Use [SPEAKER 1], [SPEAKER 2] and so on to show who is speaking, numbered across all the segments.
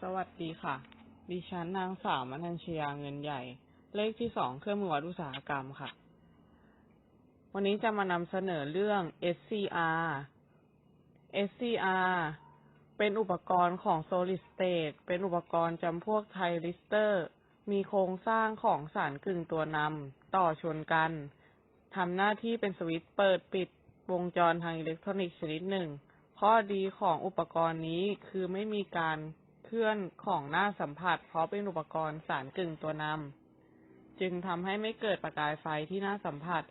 [SPEAKER 1] สวัสดีค่ะ ดิฉันนางสาวมัทัญชยาเงินใหญ่ เลขที่สองเครื่องมือวัดอุตสาหกรรมค่ะ วันนี้จะมานำเสนอเรื่อง SCR SCR เป็นอุปกรณ์ของ Solid State เป็นอุปกรณ์จำพวกไทริสเตอร์ มีโครงสร้างของสารกึ่งตัวนำต่อชนกันทำหน้าที่เป็นสวิตช์เปิดปิดวงจรทางอิเล็กทรอนิกส์ชนิดหนึ่ง ข้อดีของอุปกรณ์นี้คือไม่มีการ เคลื่อนของหน้าสัมผัส เพราะเป็นอุปกรณ์สารกึ่งตัวนำจึงทำให้ไม่เกิดประกายไฟที่หน้าสัมผัส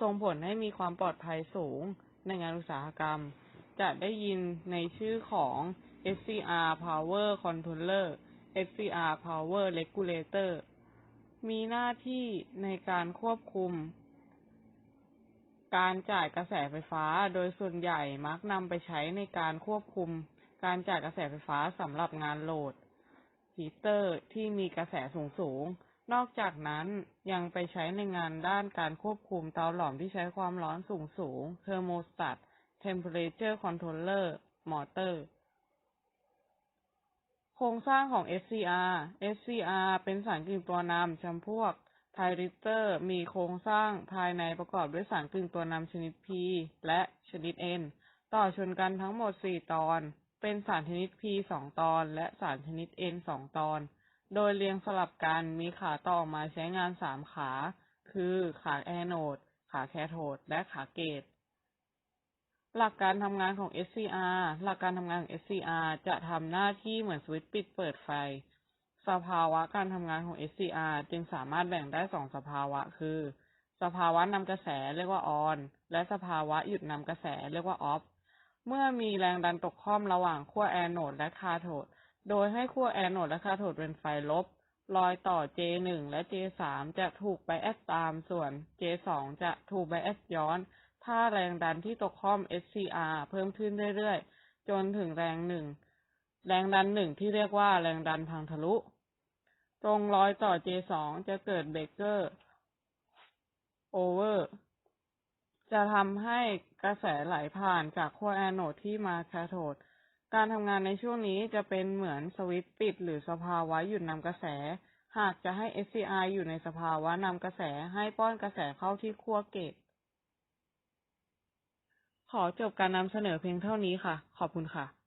[SPEAKER 1] ส่งผลให้มีความปลอดภัยสูงในงานอุตสาหกรรม จะได้ยินในชื่อของ SCR Power Controller SCR Power Regulator มีหน้าที่ในการควบคุม การจ่ายกระแสไฟฟ้าโดยส่วนใหญ่มักนำไปใช้ในการควบคุม การจ่ายกระแสไฟฟ้าสำหรับงานโหลดฮีเตอร์ที่มีกระแสสูงสูง นอกจากนั้นยังไปใช้ในงานด้านการควบคุมเตาหลอมที่ใช้ความร้อนสูงสูง Thermostat Temperature Controller Motor โครงสร้างของ SCR SCR เป็นสารกึ่งตัวนำจำพวกไทริเตอร์ มีโครงสร้างภายในประกอบด้วยสารกึ่งตัวนำชนิด P และชนิด N ต่อชนกันทั้งหมด 4 ตอน เป็นสารชนิด P 2ตอน และสารชนิด N 2ตอน โดยเรียงสลับกันมีขาต่อมาใช้งาน3ขา คือขาแอนโอด ขาแคโทด และขาเกต หลักการทำงานของ SCR หลักการทำงานของ SCR จะทำหน้าที่เหมือนสวิตช์ปิดเปิดไฟ สภาวะการทำงานของ SCR จึงสามารถแบ่งได้สองสภาวะ คือ สภาวะนำกระแสเรียกว่า on และสภาวะหยุดนำกระแสเรียกว่า off เมื่อมีแรงดันตกข้อมระหว่างขั้วแอนโอดและคาโทด โดยให้ขั้วแอนโอดและคาโทดเป็นไฟลบ รอยต่อ J1 และ J3 จะถูกไบแอสตาม ส่วน J2 จะถูกไบแอสย้อน ถ้าแรงดันที่ตกข้อม SCR เพิ่มขึ้นเรื่อยๆ จนถึงแรงหนึ่ง แรงดันหนึ่งที่เรียกว่าแรงดันพังทะลุ ตรงรอยต่อ J2 จะเกิดเบรกเกอร์โอเวอร์ จะทำให้กระแสไหลผ่านจากขั้วแอนโนดที่มาคาโทด การทำงานในช่วงนี้จะเป็นเหมือนสวิตช์ปิด หรือสภาวะหยุดนำกระแส หากจะให้ SCI อยู่ในสภาวะนำกระแสให้ป้อนกระแสเข้าที่ขั้วเกต ขอจบการนำเสนอเพียงเท่านี้ค่ะ ขอบคุณค่ะ